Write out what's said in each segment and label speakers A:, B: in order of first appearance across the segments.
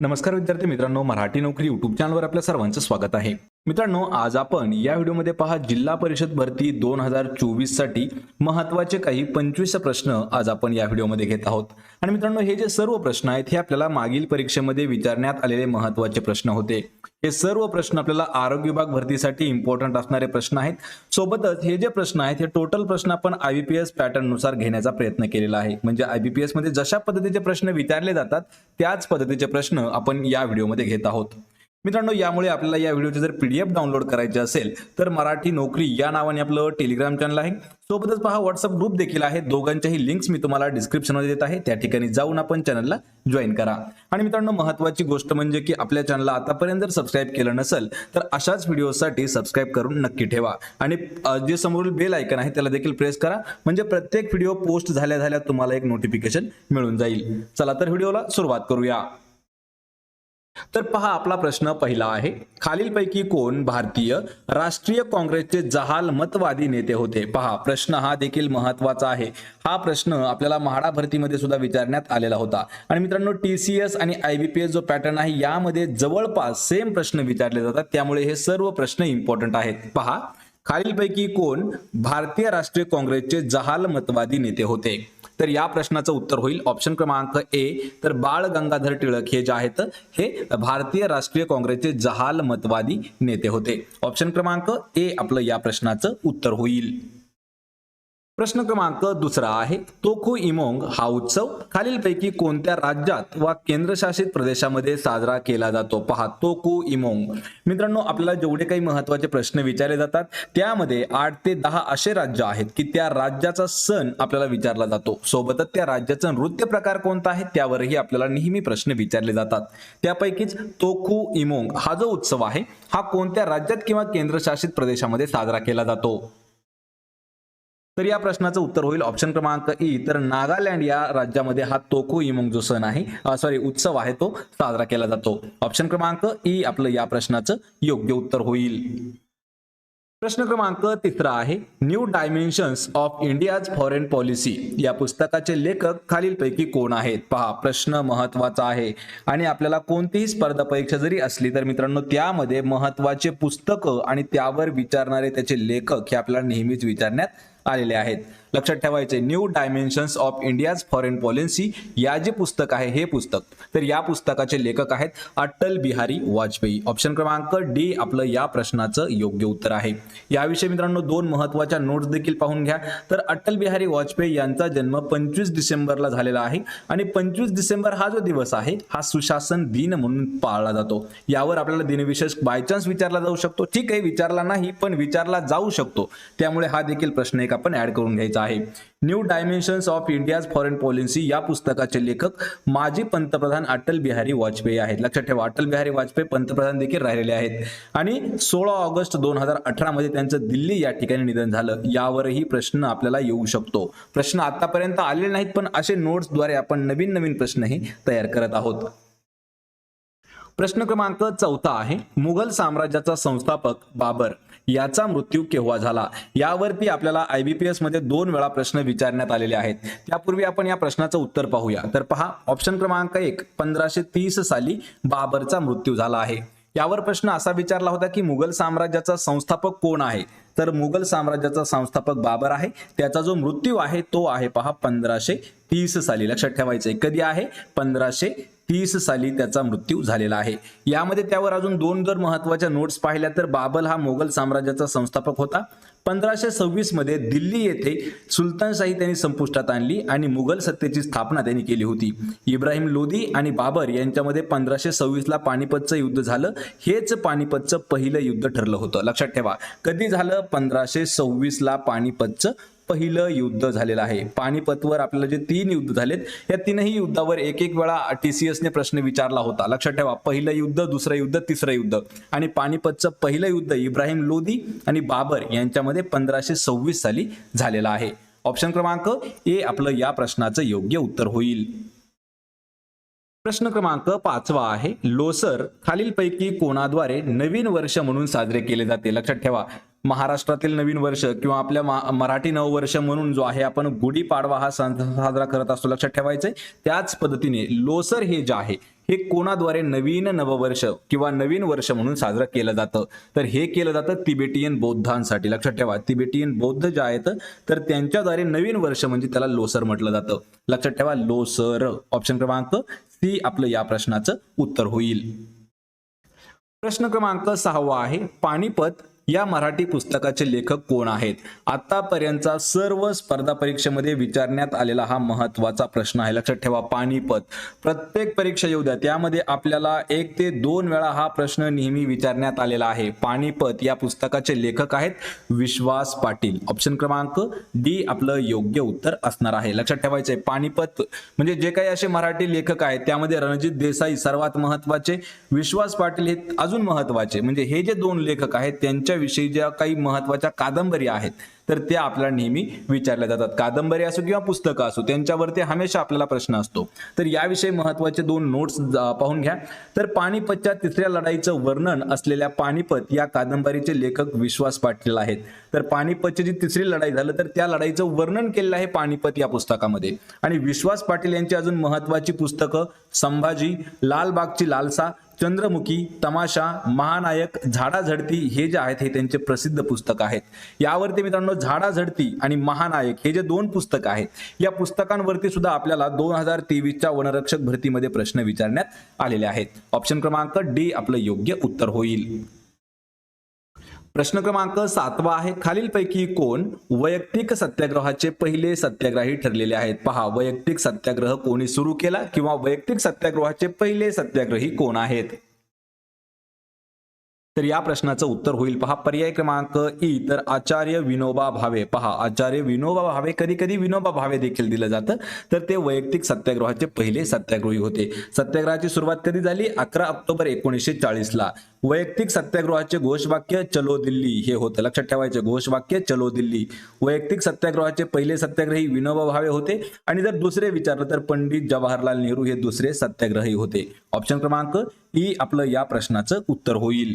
A: नमस्कार विद्यार्थी मित्रांनो मराठी नोकरी यूट्यूब चॅनलवर आपल्या सर्वांचं स्वागत आहे. मित्रांनो आज आपण या व्हिडिओमध्ये पहा जिल्हा परिषद भरती दोन हजार चोवीससाठी महत्त्वाचे काही पंचवीस प्रश्न आज आपण या व्हिडिओमध्ये घेत आहोत. आणि मित्रांनो हे जे सर्व प्रश्न आहेत हे आपल्याला मागील परीक्षेमध्ये विचारण्यात आलेले महत्त्वाचे प्रश्न होते. हे सर्व प्रश्न आपल्याला आरोग्य विभाग भरतीसाठी इम्पॉर्टंट असणारे प्रश्न आहेत. सोबतच हे जे प्रश्न आहेत हे टोटल प्रश्न आपण आयबीपीएस पॅटर्ननुसार घेण्याचा प्रयत्न केलेला आहे. म्हणजे आयबीपीएसमध्ये जशा पद्धतीचे प्रश्न विचारले जातात त्याच पद्धतीचे प्रश्न आपण या व्हिडिओमध्ये घेत आहोत. मित्रांनो यामुळे आपल्याला या व्हिडिओचे जर पीडीएफ डाउनलोड करायचे असेल तर मराठी नोकरी या नावाने आपलं टेलिग्राम चॅनल आहे. सोबतच पहा व्हॉट्सअप ग्रुप देखील आहे. दोघांच्याही लिंक्स मी तुम्हाला डिस्क्रिप्शनमध्ये देत आहे. त्या ठिकाणी जाऊन आपण चॅनलला जॉईन करा. आणि मित्रांनो महत्वाची गोष्ट म्हणजे की आपल्या चॅनलला आतापर्यंत जर सबस्क्राईब केलं नसेल तर अशाच व्हिडिओसाठी सबस्क्राईब करून नक्की ठेवा. आणि जे समोरील बेल आयकन आहे त्याला देखील प्रेस करा. म्हणजे प्रत्येक व्हिडिओ पोस्ट झाल्या झाल्या तुम्हाला एक नोटिफिकेशन मिळून जाईल. चला तर व्हिडिओला सुरुवात करूया. तर पहा आपला प्रश्न पहिला आहे. खालीलपैकी कोण भारतीय राष्ट्रीय काँग्रेसचे जहाल मतवादी नेते होते? पहा प्रश्न हा देखील महत्त्वाचा आहे. हा प्रश्न आपल्याला म्हाडा भरतीमध्ये सुद्धा विचारण्यात आलेला होता. आणि मित्रांनो टीसीएस आणि आय बी पी एस जो पॅटर्न आहे यामध्ये जवळपास सेम प्रश्न विचारले जातात. त्यामुळे हे सर्व प्रश्न इम्पॉर्टंट आहेत. पहा खालीलपैकी कोण भारतीय राष्ट्रीय काँग्रेसचे जहाल मतवादी नेते होते? तर या प्रश्नाचं उत्तर होईल. ऑप्शन क्रमांक ए तर बाळ गंगाधर टिळक हे जे आहेत हे भारतीय राष्ट्रीय काँग्रेसचे जहाल मतवादी नेते होते. ऑप्शन क्रमांक ए आपलं या प्रश्नाचं उत्तर होईल. प्रश्न क्रमांक दुसरा आहे तोखू इमोंग हा उत्सव खालीलपैकी कोणत्या राज्यात वा केंद्रशासित प्रदेशामध्ये साजरा केला जातो? पहा तोखू इमोंग. मित्रांनो आपल्याला जेवढे काही महत्त्वाचे प्रश्न विचारले जातात त्यामध्ये आठ ते दहा असे राज्य आहेत की त्या राज्याचा सण आपल्याला विचारला जातो. सोबतच त्या राज्याचा नृत्य प्रकार कोणता आहे? त्यावरही आपल्याला नेहमी प्रश्न विचारले जातात. त्यापैकीच तोखू इमोंग हा जो उत्सव आहे हा कोणत्या राज्यात किंवा केंद्रशासित प्रदेशामध्ये साजरा केला जातो? तर या प्रश्नाचं उत्तर होईल ऑप्शन क्रमांक ई तर नागालँड या राज्यामध्ये हा तोको इमंग जो सण आहे सॉरी उत्सव आहे तो साजरा केला जातो. ऑप्शन क्रमांक ई आपलं या प्रश्नाचं योग्य उत्तर होईल. प्रश्न क्रमांक तिसरा आहे new dimensions of India's foreign policy या पुस्तकाचे लेखक खालीलपैकी कोण आहेत? पहा प्रश्न महत्त्वाचा आहे. आणि आपल्याला कोणतीही स्पर्धा परीक्षा जरी असली तर मित्रांनो त्यामध्ये महत्त्वाचे पुस्तकं आणि त्यावर विचारणारे त्याचे लेखक हे आपल्याला नेहमीच विचारण्यात आलेले आहेत. लक्षात ठेवायचे new dimensions of India's foreign policy या जे पुस्तक आहे हे पुस्तक. तर या पुस्तकाचे लेखक आहेत अटल बिहारी वाजपेयी. ऑप्शन क्रमांक डी आपलं या प्रश्नाचं योग्य उत्तर आहे. याविषयी मित्रांनो दोन महत्त्वाच्या नोट्स देखील पाहून घ्या. तर अटल बिहारी वाजपेयी यांचा जन्म पंचवीस डिसेंबरला झालेला आहे आणि पंचवीस डिसेंबर हा जो दिवस आहे हा सुशासन दिन म्हणून पाळला जातो. यावर आपल्याला दिनविशेष बायचान्स विचारला जाऊ शकतो. ठीक आहे विचारला नाही पण विचारला जाऊ शकतो. त्यामुळे हा देखील प्रश्न एक आपण ऍड करून घ्यायचा आहे. New dimensions of India's foreign policy या पुस्तकाचे लेखक माजी पंतप्रधान अटल बिहारी वाजपेयी आहेत. लक्षात ठेवा अटल बिहारी वाजपेयी पंतप्रधान देखील राहिलेले आहेत. आणि सोळा ऑगस्ट दोन हजार अठरा मध्ये त्यांचं दिल्ली या ठिकाणी निधन झालं. यावरही प्रश्न आपल्याला येऊ शकतो. प्रश्न आतापर्यंत आलेले नाहीत पण असे नोट्सद्वारे आपण नवीन नवीन प्रश्नही तयार करत आहोत. प्रश्न क्रमांक चौथा आहे. मुघल साम्राज्याचा संस्थापक बाबर. याचा मृत्यू केव्हा झाला? यावरती आपल्याला आयबीपीएसमध्ये दोन वेळा प्रश्न विचारण्यात आलेले आहेत. त्यापूर्वी आपण या प्रश्नाचं उत्तर पाहूया. तर पहा ऑप्शन क्रमांक एक पंधराशे तीस साली बाबरचा मृत्यू झाला आहे. यावर प्रश्न असा विचारला होता की मुघल साम्राज्याचा संस्थापक कोण आहे? तर मुघल साम्राज्याचा संस्थापक बाबर आहे. त्याचा जो मृत्यू आहे तो आहे पहा पंधराशे तीस साली. लक्षात ठेवायचंय. कधी आहे? पंधराशे तीस साली त्याचा मृत्यू झालेला आहे. यामध्ये त्यावर अजून दोन जर महत्त्वाच्या नोट्स पाहिल्या तर बाबर हा मोगल साम्राज्याचा संस्थापक होता. पंधराशे सव्वीसमध्ये दिल्ली येथे सुलतानशाही त्यांनी संपुष्टात आणली आणि मुघल सत्तेची स्थापना त्यांनी केली होती. इब्राहिम लोधी आणि बाबर यांच्यामध्ये पंधराशे सव्वीस ला पानिपतचं युद्ध झालं. हेच पानिपतचं पहिलं युद्ध ठरलं होतं. लक्षात ठेवा. कधी झालं? पंधराशे सव्वीस ला पानिपतचं पहिलं युद्ध झालेलं आहे. पानिपतवर आपल्याला जे तीन युद्ध झालेत या तीनही युद्धावर एक एक वेळा टीसीएस प्रश्न विचारला होता. लक्षात ठेवा पहिलं युद्ध दुसरं युद्ध तिसरं युद्ध. आणि पानिपतचं पहिलं युद्ध इब्राहिम लोधी आणि बाबर यांच्यामध्ये पंधराशे सव्वीस साली झालेलं आहे. ऑप्शन क्रमांक ए आपलं या प्रश्नाचं योग्य उत्तर होईल. प्रश्न क्रमांक पाचवा आहे लोसर खालीलपैकी कोणाद्वारे नवीन वर्ष म्हणून साजरे केले जाते? लक्षात ठेवा महाराष्ट्रातील नवीन वर्ष किंवा आपल्या मराठी नववर्ष म्हणून जो आहे आपण गुढीपाडवा हा सण साजरा करत असतो लक्षात ठेवायचंय. त्याच पद्धतीने लोसर हे जे आहे हे कोणाद्वारे नवीन नववर्ष किंवा नवीन वर्ष म्हणून साजरं केलं जातं? तर हे केलं जातं तिबेटियन बौद्धांसाठी. लक्षात ठेवा तिबेटियन बौद्ध जे आहेत तर त्यांच्याद्वारे नवीन वर्ष म्हणजे त्याला लोसर म्हटलं जातं. लक्षात ठेवा लोसर ऑप्शन क्रमांक सी आपलं या प्रश्नाचं उत्तर होईल. प्रश्न क्रमांक सहावा आहे पानिपत या मराठी पुस्तकाचे लेखक कोण आहेत? आतापर्यंतचा सर्व स्पर्धा परीक्षेमध्ये विचारण्यात आलेला हा महत्त्वाचा प्रश्न आहे. लक्षात ठेवा पानिपत प्रत्येक परीक्षा येऊ द्या. त्यामध्ये आपल्याला एक ते दोन वेळा हा प्रश्न नेहमी विचारण्यात आलेला आहे. पानिपत या पुस्तकाचे लेखक आहेत विश्वास पाटील. ऑप्शन क्रमांक डी आपलं योग्य उत्तर असणार आहे. लक्षात ठेवायचंय आहे पानिपत म्हणजे जे काही असे मराठी लेखक आहेत त्यामध्ये रणजित देसाई सर्वात महत्त्वाचे विश्वास पाटील हे अजून महत्त्वाचे म्हणजे हे जे दोन लेखक आहेत विषयी ज्या काही महत्त्वाच्या कादंबऱ्या आहेत तर त्या आपल्याला नेहमी विचारल्या जातात. कादंबरी असो किंवा पुस्तकं असो त्यांच्यावरती हमेशा आपल्याला प्रश्न असतो. तर याविषयी महत्त्वाचे दोन नोट्स पाहून घ्या. तर पानिपतच्या तिसऱ्या लढाईचं वर्णन असलेल्या पानिपत या कादंबरीचे लेखक विश्वास पाटील आहेत. तर पानिपतची जी तिसरी लढाई झालं तर त्या लढाईचं वर्णन केलेलं आहे पानिपत या पुस्तकामध्ये. आणि विश्वास पाटील यांची अजून महत्वाची पुस्तकं संभाजी लालबागची लालसा चंद्रमुखी तमाशा महानायक झाडाझडती हे जे आहेत हे त्यांचे प्रसिद्ध पुस्तक आहेत. यावरती मित्रांनो झाडाझडती आणि महानायक हे जे दोन पुस्तक आहेत या पुस्तकांवरती सुद्धा आपल्याला दोन हजार तेवीसच्या वनरक्षक भरतीमध्ये प्रश्न विचारण्यात आलेले आहेत. ऑप्शन क्रमांक डी आपलं योग्य उत्तर होईल. प्रश्न क्रमांक सातवा आहे खालीलपैकी कोण वैयक्तिक सत्याग्रहाचे पहिले सत्याग्रही ठरलेले आहेत? पहा वैयक्तिक सत्याग्रह कोणी सुरू केला किंवा वैयक्तिक सत्याग्रहाचे पहिले सत्याग्रही कोण आहेत? तर या प्रश्नाचं उत्तर होईल. पहा पर्याय क्रमांक ई तर आचार्य विनोबा भावे. पहा आचार्य विनोबा भावे कधी कधी विनोबा भावे देखील दिलं जातं. तर ते वैयक्तिक सत्याग्रहाचे पहिले सत्याग्रही होते. सत्याग्रहाची सुरुवात कधी झाली? अकरा ऑक्टोबर एकोणीसशे चाळीस ला वैयक्तिक सत्याग्रहाचे घोषवाक्य चलो दिल्ली हे होतं. लक्षात ठेवायचे घोषवाक्य चलो दिल्ली. वैयक्तिक सत्याग्रहाचे पहिले सत्याग्रही विनोबा भावे होते. आणि जर दुसरे विचारलं तर पंडित जवाहरलाल नेहरू हे दुसरे सत्याग्रही होते. ऑप्शन क्रमांक ई आपलं या प्रश्नाचं उत्तर होईल.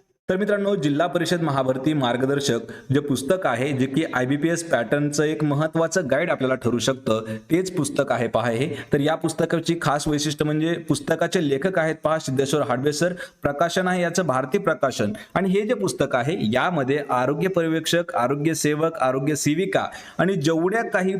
A: तर मित्रांनो जिल्हा परिषद महाभरती मार्गदर्शक जे पुस्तक आहे जे की आय बी पी एस पॅटर्नचं एक महत्वाचं गाईड आपल्याला ठरू शकतं तेच पुस्तक आहे पहा हे. तर या पुस्तकाची खास वैशिष्ट्य म्हणजे पुस्तकाचे लेखक आहेत पहा सिद्धेश्वर हाडवे सर. प्रकाशन आहे याचं भारतीय प्रकाशन. आणि हे जे पुस्तक आहे यामध्ये आरोग्य पर्यवेक्षक आरोग्य सेवक आरोग्य सेविका आणि जेवढ्या काही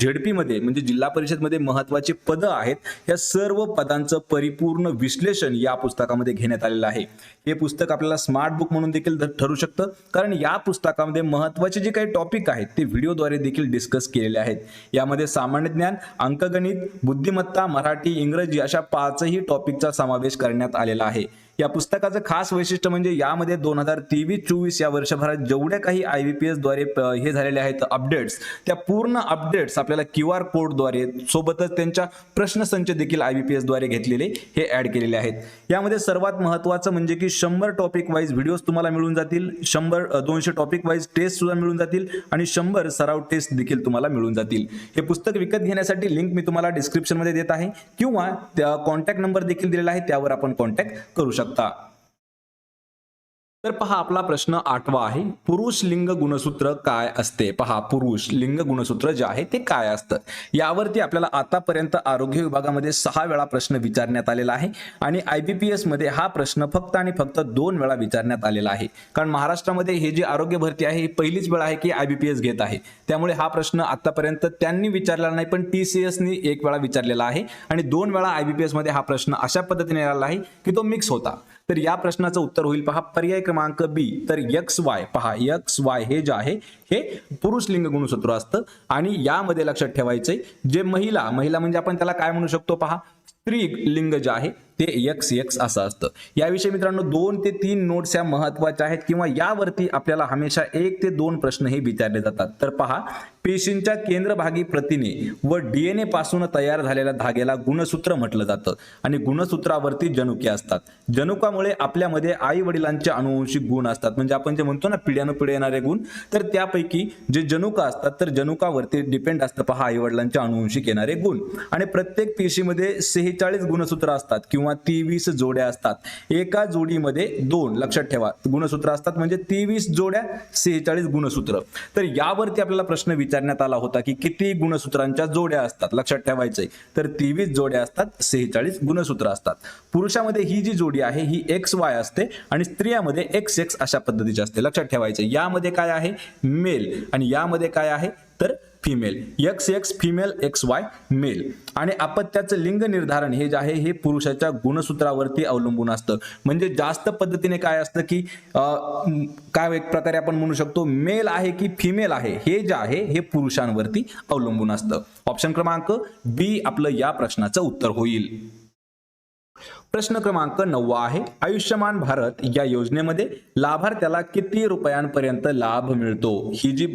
A: झेडपीमध्ये म्हणजे जिल्हा परिषदमध्ये महत्वाची पदं आहेत या सर्व पदांचं परिपूर्ण विश्लेषण या पुस्तकामध्ये घेण्यात आलेलं आहे. हे पुस्तक आपल्याला स्मार्ट बुक म्हणून देखील ठरू शकतं. कारण या पुस्तकामध्ये महत्त्वाचे जे काही टॉपिक आहेत ते व्हिडिओद्वारे देखील डिस्कस केलेले आहेत. यामध्ये सामान्य ज्ञान अंकगणित बुद्धिमत्ता मराठी इंग्रजी अशा पाचही टॉपिकचा समावेश करण्यात आलेला आहे. या पुस्तकाचं खास वैशिष्ट्य म्हणजे यामध्ये दोन हजार तेवीस चोवीस या वर्षभरात जेवढ्या काही आय बी पी एसद्वारे प- हे झालेले आहेत अपडेट्स त्या पूर्ण अपडेट्स आपल्याला क्यू आर कोडद्वारे सोबतच त्यांच्या प्रश्नसंच देखील आय बी पी एसद्वारे घेतलेले हे ऍड केलेले आहेत. यामध्ये सर्वात महत्वाचं म्हणजे की शंभर टॉपिक वाईज व्हिडिओज तुम्हाला मिळून जातील शंभर दोनशे टॉपिक वाईज टेस्ट सुद्धा मिळून जातील आणि शंभर सराव टेस्ट देखील तुम्हाला मिळून जातील. हे पुस्तक विकत घेण्यासाठी लिंक मी तुम्हाला डिस्क्रिप्शनमध्ये देत आहे किंवा त्या कॉन्टॅक्ट नंबर देखील दिलेला आहे त्यावर आपण कॉन्टॅक्ट करू शकता. tá. तर पहा आपला प्रश्न आठवा आहे. पुरुष लिंग गुणसूत्र काय असते? पहा पुरुष लिंग गुणसूत्र जे आहे ते काय असतं? यावरती आपल्याला आतापर्यंत आरोग्य विभागामध्ये सहा वेळा प्रश्न विचारण्यात आलेला आहे आणि आय बी पी मध्ये हा प्रश्न फक्त आणि फक्त दोन वेळा विचारण्यात आलेला आहे. कारण महाराष्ट्रामध्ये हे जी आरोग्य भरती आहे ही पहिलीच वेळ आहे की आय बी पी एस घेत आहे. त्यामुळे हा प्रश्न आतापर्यंत त्यांनी विचारलेला नाही पण टी सी एसनी एक वेळा विचारलेला आहे. आणि दोन वेळा आय बी पी मध्ये हा प्रश्न अशा पद्धतीने आलेला आहे की तो मिक्स होता. तर या प्रश्नाचं उत्तर होईल. पहा पर्याय क्रमांक बी. तर यक्स वाय पहा यक्स वाय हे जे आहे हे पुरुष लिंग गुणसूत्र असतं. आणि यामध्ये लक्षात ठेवायचंय जे महिला महिला म्हणजे आपण त्याला काय म्हणू शकतो पहा? स्त्री लिंग जे आहे ते एक्स एक्स असं असतं. याविषयी मित्रांनो दोन ते तीन नोट्स या महत्त्वाच्या आहेत किंवा यावरती आपल्याला हमेशा एक ते दोन प्रश्न हे विचारले जातात. तर पहा पेशींच्या केंद्रभागी प्रथिने व डीएनए पासून तयार झालेल्या धाग्याला गुणसूत्र म्हटलं जातं आणि गुणसूत्रावरती जनुके असतात. जनुकामुळे आपल्यामध्ये आई वडिलांचे अनुवंशिक गुण असतात. म्हणजे आपण जे म्हणतो ना पिढ्यानुपिढी येणारे गुण तर त्यापैकी जे जनुका असतात तर जनुकावरती डिपेंड असतं पहा आई वडिलांचे अनुवंशिक येणारे गुण. आणि प्रत्येक पेशीमध्ये सेहेचाळीस गुणसूत्र असतात किंवा तेवीस जोड्या असतात. एका जोडीमध्ये दोन लक्षात ठेवा. गुणसूत्र असतात म्हणजे तेवीस जोड्या सेहेचाळीस गुणसूत्र. तर यावरती आपल्याला प्रश्न विचारण्यात आला होता की किती गुणसूत्रांच्या जोड्या असतात? लक्षात ठेवायचंय. तर तेवीस जोड्या असतात सेहेचाळीस गुणसूत्र असतात. पुरुषामध्ये ही जी जोडी आहे ही एक्स वाय असते आणि स्त्रियामध्ये एक्स एक्स अशा पद्धतीची असते. लक्षात ठेवायचं यामध्ये काय आहे? मेल. आणि यामध्ये काय आहे? तर female X X female X Y male आणि अपत्याचं लिंग निर्धारण हे जे आहे हे पुरुषाच्या गुणसूत्रावरती अवलंबून असतं. म्हणजे जास्त पद्धतीने काय असतं की काय एक प्रकारे आपण म्हणू शकतो मेल आहे की फिमेल आहे हे जे आहे हे पुरुषांवरती अवलंबून असतं. ऑप्शन क्रमांक बी आपलं या प्रश्नाचं उत्तर होईल. प्रश्न क्रमांक नववा आहे. आयुष्यमान भारत या योजनेमध्ये लाभार्थ्याला किती रुपयांपर्यंत लाभ मिळतो? ही जी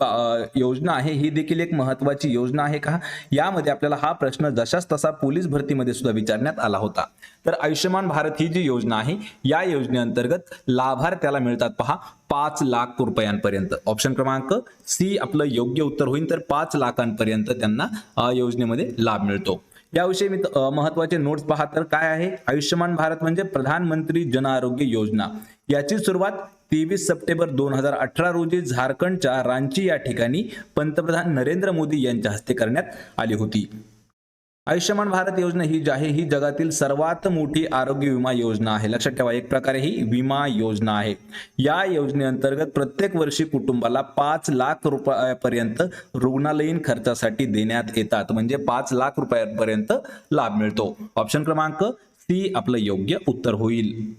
A: योजना आहे ही देखील एक महत्वाची योजना आहे का? यामध्ये आपल्याला हा प्रश्न जशाच तसा पोलीस भरतीमध्ये सुद्धा विचारण्यात आला होता. तर आयुष्यमान भारत ही जी योजना आहे या योजनेअंतर्गत लाभार्थ्याला मिळतात पहा पाच लाख रुपयांपर्यंत. ऑप्शन क्रमांक सी आपलं योग्य उत्तर होईल तर पाच लाखांपर्यंत त्यांना योजनेमध्ये लाभ मिळतो. याविषयी मी महत्त्वाचे नोट्स पहा तर काय आहे? आयुष्यमान भारत म्हणजे प्रधानमंत्री जन आरोग्य योजना. याची सुरुवात तेवीस सप्टेंबर दोन हजार अठरा रोजी झारखंडच्या रांची या ठिकाणी पंतप्रधान नरेंद्र मोदी यांच्या हस्ते करण्यात आली होती. आयुष्यमान भारत योजना ही जी आहे ही जगातील सर्वात मोठी आरोग्य विमा योजना आहे. लक्षात ठेवा एक प्रकारे ही विमा योजना आहे. या योजनेअंतर्गत प्रत्येक वर्षी कुटुंबाला पाच लाख रुपयापर्यंत रुग्णालयीन खर्चासाठी देण्यात येतात. म्हणजे पाच लाख रुपयापर्यंत लाभ मिळतो. ऑप्शन क्रमांक सी आपलं योग्य उत्तर होईल.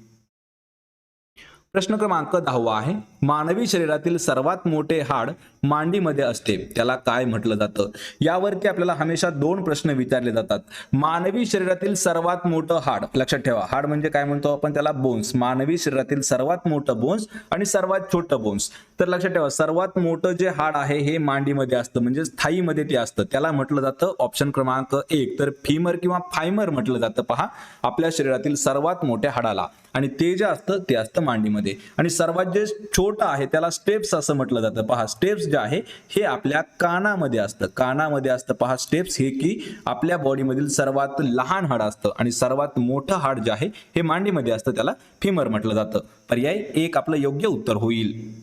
A: प्रश्न क्रमांक दहावा आहे. मानवी शरीरातील सर्वात मोठे हाड मांडीमध्ये असते. त्याला काय म्हटलं जातं? यावरती आपल्याला हमेशा दोन प्रश्न विचारले जातात. मानवी शरीरातील सर्वात मोठं हाड लक्षात ठेवा. हाड म्हणजे काय म्हणतो आपण त्याला? बोन्स मानवी शरीरातील सर्वात मोठं बोन्स आणि सर्वात छोटं बोन्स तर लक्षात ठेवा सर्वात मोठं जे हाड आहे हे मांडीमध्ये असतं. म्हणजे स्थायीमध्ये ते असतं. त्याला म्हटलं जातं ऑप्शन क्रमांक एक. तर फिमर किंवा फायमर म्हटलं जातं. पहा आपल्या शरीरातील सर्वात मोठ्या हाडाला. आणि ते जे असतं ते असतं मांडीमध्ये. आणि सर्वात जे छोटं आहे त्याला स्टेप्स असं म्हटलं जातं. पहा स्टेप्स जे आहे हे आपल्या कानामध्ये असतं. कानामध्ये असतं. पहा स्टेप्स हे की आपल्या बॉडीमधील सर्वात लहान हाड असतं आणि सर्वात मोठं हाड जे आहे हे मांडीमध्ये असतं. त्याला फिमर म्हटलं जातं. पर्याय एक आपलं योग्य उत्तर होईल.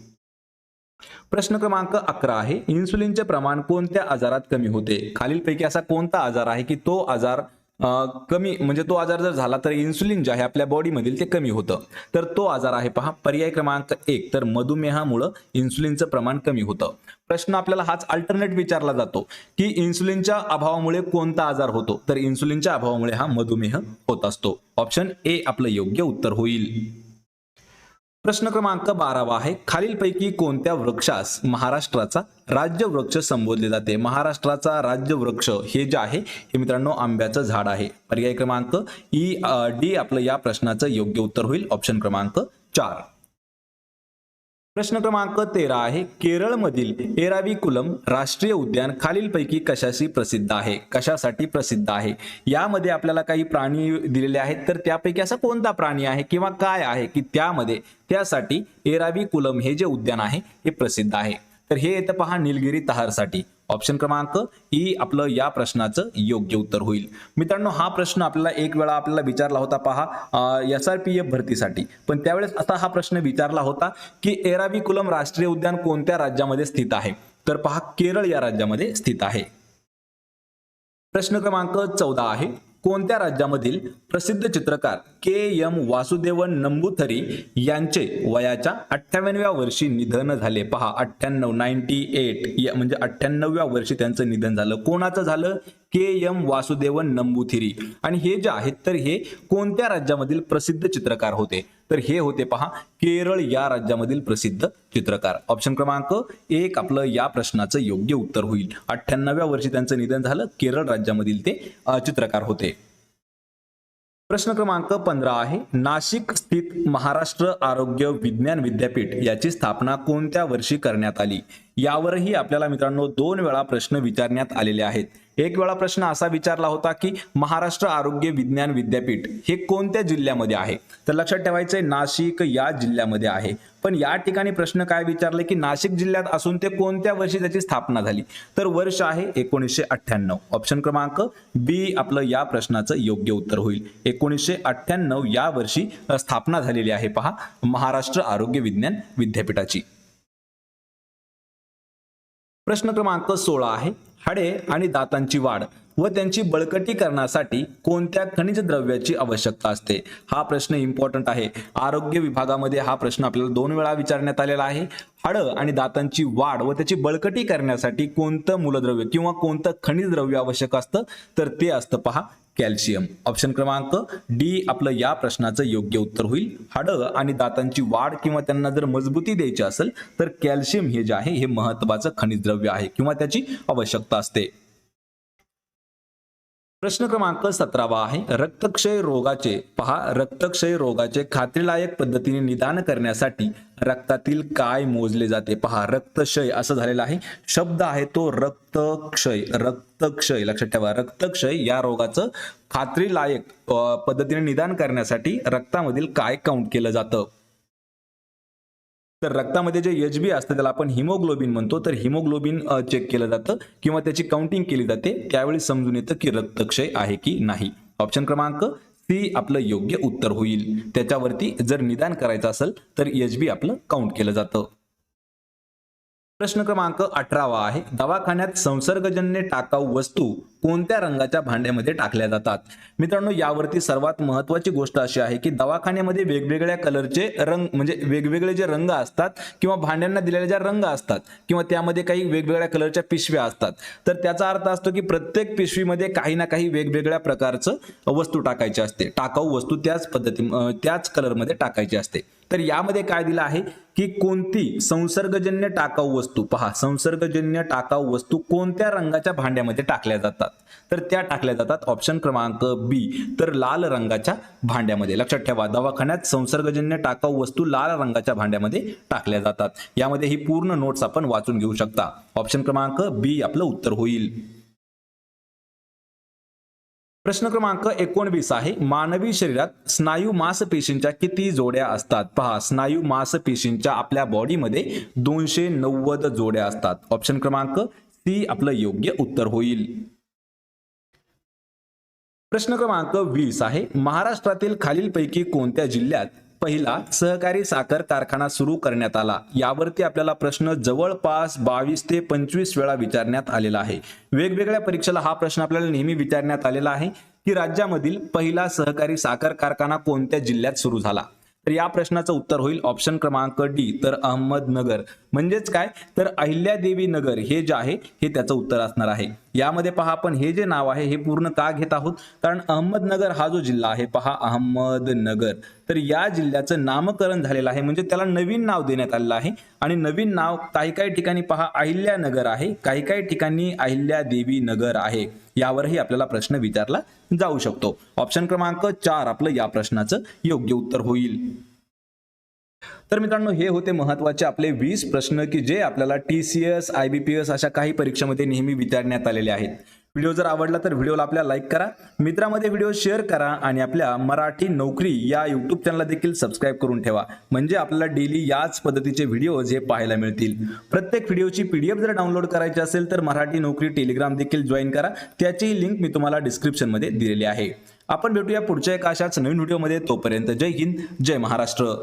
A: प्रश्न क्रमांक अकरा आहे इन्सुलिनचे प्रमाण कोणत्या आजारात कमी होते? खालीलपैकी असा कोणता आजार आहे की तो आजार कमी म्हणजे तो आजार जर झाला तर इन्सुलिन जे आहे आपल्या बॉडीमधील ते कमी होतं. तर तो आजार आहे पहा पर्याय क्रमांक एक. तर मधुमेहामुळं इन्सुलिनचं प्रमाण कमी होतं. प्रश्न आपल्याला हाच अल्टरनेट विचारला जातो की इन्सुलिनच्या अभावामुळे कोणता आजार होतो? तर इन्सुलिनच्या अभावामुळे हा मधुमेह होत असतो. ऑप्शन ए आपलं योग्य उत्तर होईल. प्रश्न क्रमांक बारावा आहे. खालीलपैकी कोणत्या वृक्षास महाराष्ट्राचा राज्य वृक्ष संबोधले जाते? महाराष्ट्राचा राज्य वृक्ष हे जे आहे हे मित्रांनो आंब्याचं झाड आहे. पर्याय क्रमांक ई डी आपलं या प्रश्नाचं योग्य उत्तर होईल. ऑप्शन क्रमांक चार. प्रश्न क्रमांक तेरा आहे केरळमधील एराविकुलम राष्ट्रीय उद्यान खालीलपैकी कशाशी प्रसिद्ध आहे? कशासाठी प्रसिद्ध आहे? यामध्ये आपल्याला काही प्राणी दिलेले आहेत तर त्यापैकी असा कोणता प्राणी आहे किंवा काय आहे की त्यामध्ये त्यासाठी एराविकुलम हे जे उद्यान आहे हे प्रसिद्ध आहे? तर हे येतं पहा निलगिरी तहारसाठी. ऑप्शन क्रमांक ही आपलं या प्रश्नाचं योग्य उत्तर होईल. मित्रांनो हा प्रश्न आपल्याला एक वेळा आपल्याला विचारला होता पहा एस आर पी एफ भरतीसाठी. पण त्यावेळेस असा हा प्रश्न विचारला होता की एराविकुलम राष्ट्रीय उद्यान कोणत्या राज्यामध्ये स्थित आहे? तर पहा केरळ या राज्यामध्ये स्थित आहे. प्रश्न क्रमांक चौदा आहे. कोणत्या राज्यामधील प्रसिद्ध चित्रकार के एम वासुदेवन नंबुथरी यांचे वयाच्या अठ्ठ्याण्णव्या वर्षी निधन झाले? पहा अठ्ठ्याण्णव नाईन्टी एट म्हणजे अठ्ठ्याण्णव्या वर्षी त्यांचं निधन झालं. कोणाचं झालं? K M Vasudevan Namboothiri. आणि हे जे आहेत तर हे कोणत्या राज्यामधील प्रसिद्ध चित्रकार होते? तर हे होते पहा केरळ या राज्यामधील प्रसिद्ध चित्रकार. ऑप्शन क्रमांक एक आपलं या प्रश्नाचं योग्य उत्तर होईल. अठ्ठ्याण्णव्या वर्षी त्यांचं निधन झालं केरळ राज्यामधील ते चित्रकार होते. प्रश्न क्रमांक पंधरा आहे नाशिक स्थित महाराष्ट्र आरोग्य विज्ञान विद्यापीठ याची स्थापना कोणत्या वर्षी करण्यात आली? यावरही आपल्याला मित्रांनो दोन वेळा प्रश्न विचारण्यात आलेले आहेत. एक वेळा प्रश्न असा विचारला होता की महाराष्ट्र आरोग्य विज्ञान विद्यापीठ हे कोणत्या जिल्ह्यामध्ये आहे? तर लक्षात ठेवायचंय नाशिक या जिल्ह्यामध्ये आहे. पण या ठिकाणी प्रश्न काय विचारले की नाशिक जिल्ह्यात असून ते कोणत्या वर्षी त्याची स्थापना झाली? तर वर्ष आहे एकोणीसशे अठ्ठ्याण्णव. ऑप्शन क्रमांक बी आपलं या प्रश्नाचं योग्य उत्तर होईल. एकोणीसशे अठ्ठ्याण्णव या वर्षी स्थापना झालेली आहे पहा महाराष्ट्र आरोग्य विज्ञान विद्यापीठाची. प्रश्न क्रमांक सोळा आहे. हाडे आणि दातांची वाढ व त्यांची बळकटी करण्यासाठी कोणत्या खनिज द्रव्याची आवश्यकता असते? हा प्रश्न इम्पॉर्टंट आहे. आरोग्य विभागामध्ये हा प्रश्न आपल्याला दोन वेळा विचारण्यात आलेला आहे. हाडं आणि दातांची वाढ व त्याची बळकटी करण्यासाठी कोणतं मूलद्रव्य किंवा कोणतं खनिज द्रव्य आवश्यक असतं? तर ते असतं पहा कॅल्शियम. ऑप्शन क्रमांक डी आपलं या प्रश्नाचं योग्य उत्तर होईल. हाडं आणि दातांची वाढ किंवा त्यांना जर मजबूती द्यायची असेल तर कॅल्शियम हे जे आहे हे महत्वाचं खनिज द्रव्य आहे किंवा त्याची आवश्यकता असते. प्रश्न क्रमांक सतरावा आहे. रक्तक्षय रोगाचे पहा रक्तक्षय रोगाचे खात्रीलायक पद्धतीने निदान करण्यासाठी रक्तातील काय मोजले जाते? पहा रक्तक्षय असं झालेलं आहे. शब्द आहे तो रक्तक्षय रक्तक्षय. लक्षात ठेवा रक्तक्षय या रोगाचं खात्रीलायक पद्धतीने निदान करण्यासाठी रक्तामधील काय काउंट केलं जातं? तर रक्तामध्ये जे एच बी असतं त्याला आपण हिमोग्लोबिन म्हणतो. तर हिमोग्लोबिन चेक केलं जातं किंवा त्याची काउंटिंग केली जाते. त्यावेळी समजून येतं की रक्तक्षय आहे की नाही. ऑप्शन क्रमांक सी आपलं योग्य उत्तर होईल. त्याच्यावरती जर निदान करायचं असेल तर एच बी आपलं काउंट केलं जातं. प्रश्न क्रमांक अठरावा आहे. दवाखान्यात संसर्गजन्य टाकाऊ वस्तू कोणत्या रंगाच्या भांड्यामध्ये टाकल्या जातात? मित्रांनो यावरती सर्वात महत्वाची गोष्ट अशी आहे की दवाखान्यामध्ये वेगवेगळ्या कलरचे रंग म्हणजे वेगवेगळे जे रंग असतात किंवा भांड्यांना दिलेले ज्या रंग असतात किंवा त्यामध्ये काही वेगवेगळ्या कलरच्या पिशव्या असतात. तर त्याचा अर्थ असतो की प्रत्येक पिशवीमध्ये काही ना काही वेगवेगळ्या प्रकारचं वस्तू टाकायची असते. टाकाऊ वस्तू त्याच पद्धती त्याच कलरमध्ये टाकायची असते. तर यामध्ये काय दिलं आहे की कोणती संसर्गजन्य टाकाऊ वस्तू पहा संसर्गजन्य टाकाऊ वस्तू कोणत्या रंगाच्या भांड्यामध्ये टाकल्या जातात? तर त्या टाकल्या जातात ऑप्शन क्रमांक बी तर लाल रंगाच्या भांड्यामध्ये. लक्षात ठेवा दवाखान्यात संसर्गजन्य टाकाऊ वस्तू लाल रंगाच्या भांड्यामध्ये टाकल्या जातात. यामध्ये ही पूर्ण नोट्स आपण वाचून घेऊ शकता. ऑप्शन क्रमांक बी आपलं उत्तर होईल. प्रश्न क्रमांक एकोणवीस आहे. मानवी शरीरात स्नायू मासपेशींच्या किती जोड्या असतात? पहा स्नायू मासपेशींच्या आपल्या बॉडीमध्ये दोनशे नव्वद जोड्या असतात. ऑप्शन क्रमांक सी आपलं योग्य उत्तर होईल. प्रश्न क्रमांक वीस आहे. महाराष्ट्रातील खालीलपैकी कोणत्या जिल्ह्यात पहिला सहकारी साखर कारखाना सुरू करण्यात आला. यावरती आपल्याला प्रश्न जवळपास बावीस ते पंचवीस वेळा विचारण्यात आलेला आहे. वेगवेगळ्या परीक्षेला हा प्रश्न आपल्याला नेहमी विचारण्यात आलेला आहे की राज्यामधील पहिला सहकारी साखर कारखाना कोणत्या जिल्ह्यात सुरू झाला? तर या प्रश्नाचं उत्तर होईल ऑप्शन क्रमांक डी तर अहमदनगर. म्हणजेच काय? तर अहिल्यादेवी नगर हे जे आहे हे त्याचं उत्तर असणार आहे. यामध्ये पहा आपण हे जे नाव आहे हे पूर्ण का घेत आहोत? कारण अहमदनगर हा जो जिल्हा आहे पहा अहमदनगर. तर या जिल्ह्याचं नामकरण झालेलं आहे म्हणजे त्याला नवीन नाव देण्यात आलेलं आहे. आणि नवीन नाव काही काही ठिकाणी पहा अहिल्यानगर आहे. काही काही ठिकाणी अहिल्यादेवी नगर आहे. यावरही आपल्याला प्रश्न विचारला जाऊ शकतो. ऑप्शन क्रमांक चार आपलं या प्रश्नाचं योग्य उत्तर होईल. तर मित्रांनो हे होते महत्त्वाचे आपले वीस प्रश्न की जे आपल्याला T C S I B P S अशा काही परीक्षेमध्ये नेहमी विचारण्यात आलेले आहेत. व्हिडिओ जर आवडला तर व्हिडिओला आपल्या लाईक करा मित्रामध्ये व्हिडिओ शेअर करा आणि आपल्या मराठी नोकरी या युट्यूब चॅनलला देखील सबस्क्राईब करून ठेवा. म्हणजे आपल्याला डेली याच पद्धतीचे व्हिडिओज हे पाहायला मिळतील. प्रत्येक व्हिडिओची पीडीएफ जर डाउनलोड करायची असेल तर मराठी नोकरी टेलिग्राम देखील जॉईन करा. त्याचीही लिंक मी तुम्हाला डिस्क्रिप्शनमध्ये दिलेली आहे. आपण भेटूया पुढच्या एका अशाच नवीन व्हिडिओमध्ये तोपर्यंत जय हिंद जय महाराष्ट्र.